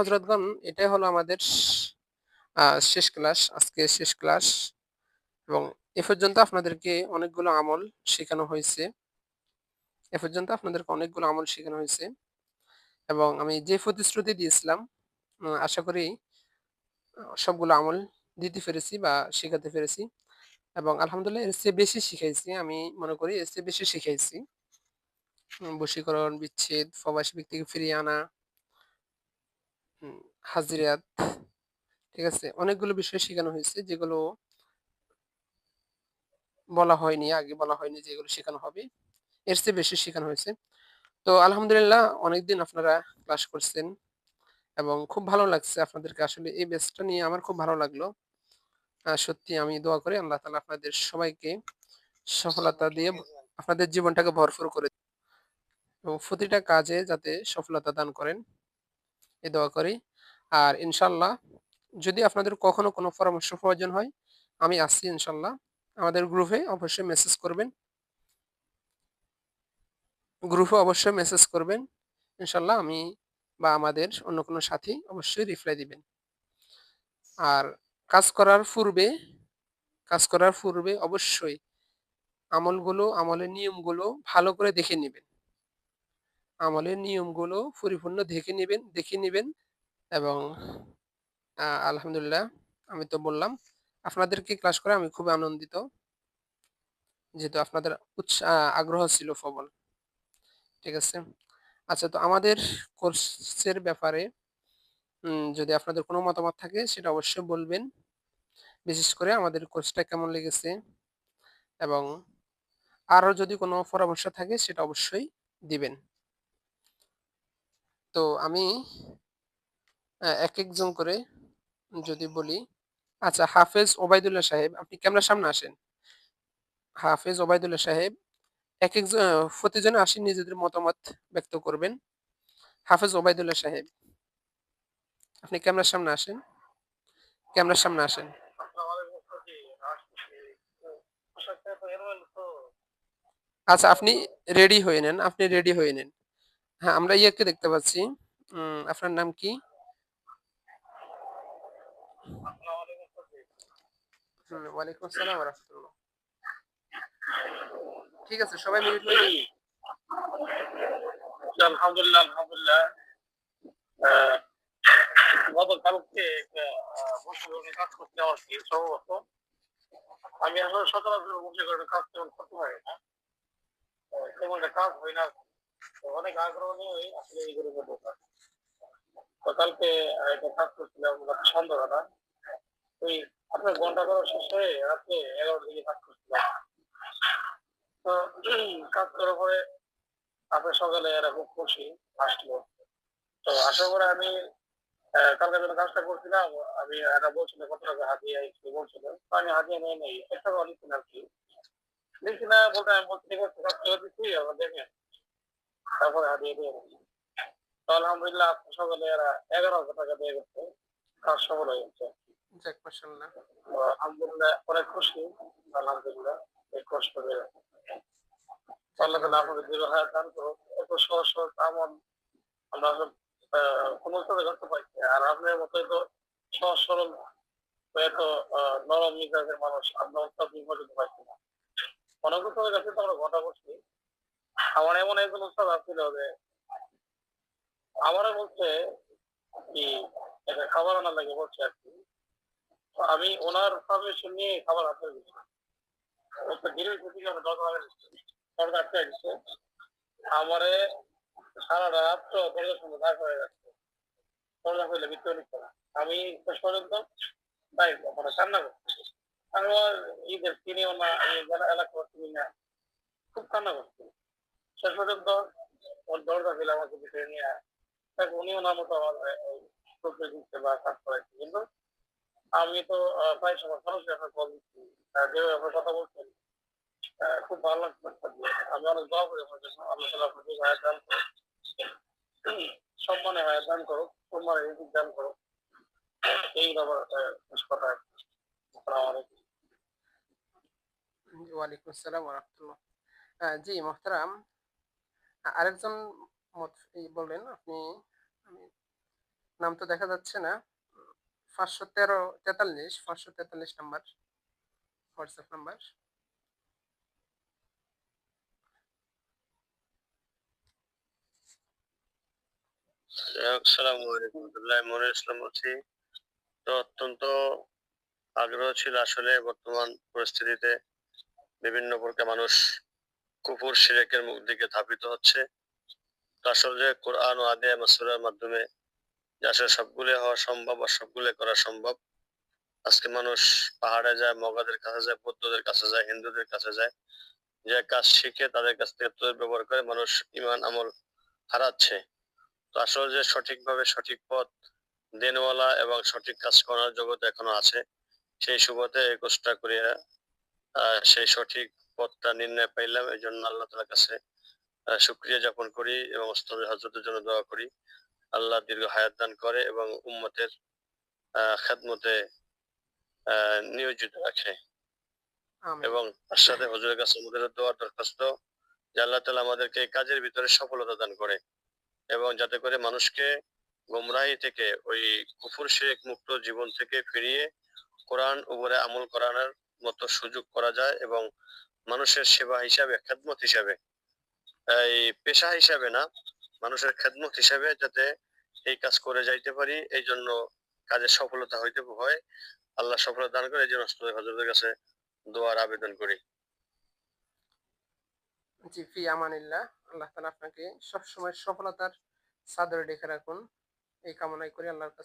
হযরতগণ এটাই হলো আমাদের শেষ ক্লাস। আজকে শেষ ক্লাস এবং এ পর্যন্ত আপনাদেরকে অনেকগুলো আমল শেখানো হয়েছে। এ পর্যন্ত আপনাদেরকে অনেকগুলো আমল শেখানো হয়েছে এবং আমি যে প্রতিশ্রুতি দিয়েছিলাম আশা করি সবগুলো আমল দিতে পেরেছি বা শেখাতে পেরেছি এবং আলহামদুলিল্লাহ এর চেয়ে বেশি শিখাইছি। আমি মনে করি এর চেয়ে বেশি শিখাইছি। বশীকরণ, বিচ্ছেদ, প্রবাসী ব্যক্তিকে ফিরিয়ে আনা হাজিরাত, ঠিক আছে? অনেকগুলো বিষয় শেখানো হয়েছে যেগুলো বলা হয়নি, আগে বলা হয়নি যে এগুলো শেখানো হবে। এর চেয়ে বেশি শেখানো হয়েছে। তো আলহামদুলিল্লাহ অনেকদিন আপনারা ক্লাস করছেন এবং খুব ভালো লাগছে আপনাদেরকে আসলে এই ব্যাচটা নিয়ে আমার খুব ভালো লাগল। সত্যি আমি দোয়া করি আল্লাহ তাআলা আপনাদের সবাইকে সফলতা দিয়ে আপনাদের জীবনটাকে ভরপুর করে এবং প্রতিটা কাজে যাতে সফলতা দান করেন। এ দোয়া করি। আর ইনশাল্লাহ যদি আপনাদের কখনো কোনো পরামর্শ প্রয়োজন হয়, আমি আসছি ইনশাল্লাহ আমাদের গ্রুপে অবশ্যই মেসেজ করবেন। গ্রুপে অবশ্যই মেসেজ করবেন। ইনশাল্লাহ আমি বা আমাদের অন্য কোনো সাথী অবশ্যই রিপ্লাই দিবেন। আর কাজ করার পূর্বে কাজ করার পূর্বে অবশ্যই আমলগুলো, আমলের নিয়মগুলো ভালো করে দেখে নিবেন। আমলের নিয়মগুলো পরিপূর্ণ দেখে নেবেন দেখে নেবেন এবং আলহামদুলিল্লাহ আমি তো বললাম, আপনাদেরকে ক্লাস করে আমি খুবই আনন্দিত। যেহেতু আপনাদের উৎসা আগ্রহ ছিল প্রবল। ঠিক আছে? আচ্ছা তো আমাদের কোর্সের ব্যাপারে যদি আপনাদের কোনো মতামত থাকে সেটা অবশ্যই বলবেন। বিশেষ করে আমাদের কোর্সটা কেমন লেগেছে এবং আরও যদি কোনো পরামর্শ থাকে সেটা অবশ্যই দিবেন। তো আমি এক একজন করে যদি বলি, আচ্ছা হাফেজ ওবায়দুল্লাহ সাহেব আপনি ক্যামেরার সামনে আসেন। হাফেজ ওবায়দুল্লাহ সাহেব এক একজন প্রতিজনে আসি নিজেদের মতামত ব্যক্ত করবেন। হাফেজ ওবায়দুল্লাহ সাহেব। আপনি ক্যামেরার সামনে আসেন। ক্যামেরার সামনে আসেন। আচ্ছা আপনি রেডি হয়ে নেন, আপনি রেডি হয়ে নেন। হ্যাঁ, আমরা ইয়াকে দেখতে পাচ্ছি। আপনার নাম কি? ঠিক আছে সবাই মিউট হয়ে কাজ করতে সম্ভবত। আমি আসলে সচরাচর কাজ তেমন করতে পারি না। তেমন কাজ হয় না। অনেক আগ্রহ নিয়েই আসলে এই গ্রুপে ঢোকা। তো কালকে একটা কাজ করছিলাম সন্ধ্যাবেলা। ওই আপনার ঘণ্টা করা শেষ হয়ে রাত্রে ১১ দিকে কাজ করছিলাম। তো, কাজ করার পরে আপনার সকালে এরা খুব খুশি, আসলো। তো আসার পরে আমি কালকে যখন কাজটা করছিলাম, আমি এরা বলছিল কত টাকা হাতিয়ে আইছি বলছিল। তো আমি হাতিয়ে নেই, নাই। ৳১ টাকাও নিচ্ছি না আরকি। নিচ্ছি না বলতে আমি বলছি, ঠিক আছে কাজ করে দিচ্ছি এখন দেখেন। তারপরে হাতিয়ে দিয়ে গেছি। তো আলহামদুলিল্লাহ আজকে সকালে এরা ৳১১,০০০ দিয়ে গেছে। কাজ সফল হয়ে গেছে। আলহামদুলিল্লাহ অনেক খুশি। আলহামদুলিল্লাহ এই কষ্ট করে। আল্লাহ তাআলা আপনাদের দীর্ঘ হায়াত দান করুক। এত সহজ, সহজ আমল আমরা কোন উস্তাদের কাছে পাইছি আর আপনার মতো এত সহজ সরল এত নরম মেজাজের মানুষ আমরা উস্তাদ পর্যন্ত পাইছি না। অনেক কাছে তো আমরা ঘটা করছি। আমার এমন একজন উস্তাদ আছিল যে আমারে বলছে কি একটা খাবার আনার লাগে বলছে আরকি। তো আমি উনার পারমিশন নিয়ে খাবার গেছি। একটা গ্রিল থেকে আমরা। আমারে সারা রাত দরজার সামনে দাঁড় করায় রাখছে। দরজা না। আমি শেষ পর্যন্ত তাই মানে কান্না করতেছি। আমি আর ঈদের চিনিও না, এই এলাকা চিনি না। খুব কান্না করছি। শেষ পর্যন্ত ওর দরজা খুলে আমাকে ভিতরে নিয়ে তারপর উনি ওনার মতো আমার ওই দিচ্ছে বা কাজ করাইছে। কিন্তু আমি তো প্রায় সময় সরাসরি আপনার কল দিচ্ছি। যেভাবে আপনার কথা বলছেন খুব ভালো লাগছে আমি অনেক দোয়া করি আপনার জন্য। আল্লাহ তাআলা আপনাকে হায়াত দান করুক। সম্মানে হায়াত দান করুক, সম্মানে রিজিক দান করুক। এই আমার আ শেষ কথা। ওয়ালাইকুম আসসালাম রাহমাতুল্লাহ। জি মোহতারাম আরেকজন মত বললেন আপনি নাম তো দেখা যাচ্ছে না। পাঁচশো তেরো, তেতাল্লিশ, পাঁচশো তেতাল্লিশ নাম্বার, হোয়াটসঅ্যাপ নাম্বার। আসসালামু আলাইকুম। মনির ইসলাম বলছি। তো অত্যন্ত আগ্রহ ছিল আসলে বর্তমান পরিস্থিতিতে বিভিন্ন প্রকার মানুষ কুকুর সিরেকের মুখ দিকে ধাবিত হচ্ছে। আসলে কোরআন ও আদিয়া মাসুরের মাধ্যমে আসলে সবগুলো হওয়া সম্ভব আর সবগুলো করা সম্ভব। আজকে মানুষ পাহাড়ে যায়, মগাদের কাছে যায়, বৌদ্ধদের কাছে যায়, হিন্দুদের কাছে যায়। যে কাজ শিখে তাদের কাছ থেকে তথ্য ব্যবহার করে মানুষ ইমান, আমল হারাচ্ছে। তো আসলে যে সঠিকভাবে সঠিক পথ দেনওয়ালা এবং সঠিক কাজ করার জগৎ এখনও আছে, সেই সুবাদে একুশটা করিয়া সেই সঠিক পথটা নির্ণয় পাইলাম এই জন্য আল্লাহ তালার কাছে আহ, শুক্রিয়া যাপন করি এবং ওস্তাদ হজরতের জন্য দোয়া করি। আল্লাহ দীর্ঘ হায়াত দান করে এবং উম্মতের খেদমতে নিয়োজিত রাখে। এবং তার সাথে হজরের কাছে আমাদের দোয়ার দরখাস্ত যে আল্লাহ তালা আমাদেরকে কাজের ভিতরে সফলতা দান করে এবং যাতে করে মানুষকে গোমরাহি থেকে ওই কুফুর শেখ মুক্ত জীবন থেকে ফিরিয়ে কোরআন উপরে আমল করানোর মতো সুযোগ করা যায় এবং মানুষের সেবা হিসাবে, খেদমত হিসাবে, এই পেশা হিসাবে না, মানুষের খেদমত হিসাবে যাতে এই কাজ করে যাইতে পারি, এই জন্য কাজের সফলতা হইতে হয়। আল্লাহ সফলতা দান করে, এই জন্য হজরতের কাছে দোয়ার আবেদন করি। জি, ফি আমানিল্লাহ। আল্লাহ তালা আপনাকে সবসময় সফলতার চাদরে ডেকে রাখুন। এই কামনাই করি আল্লাহর কাছে।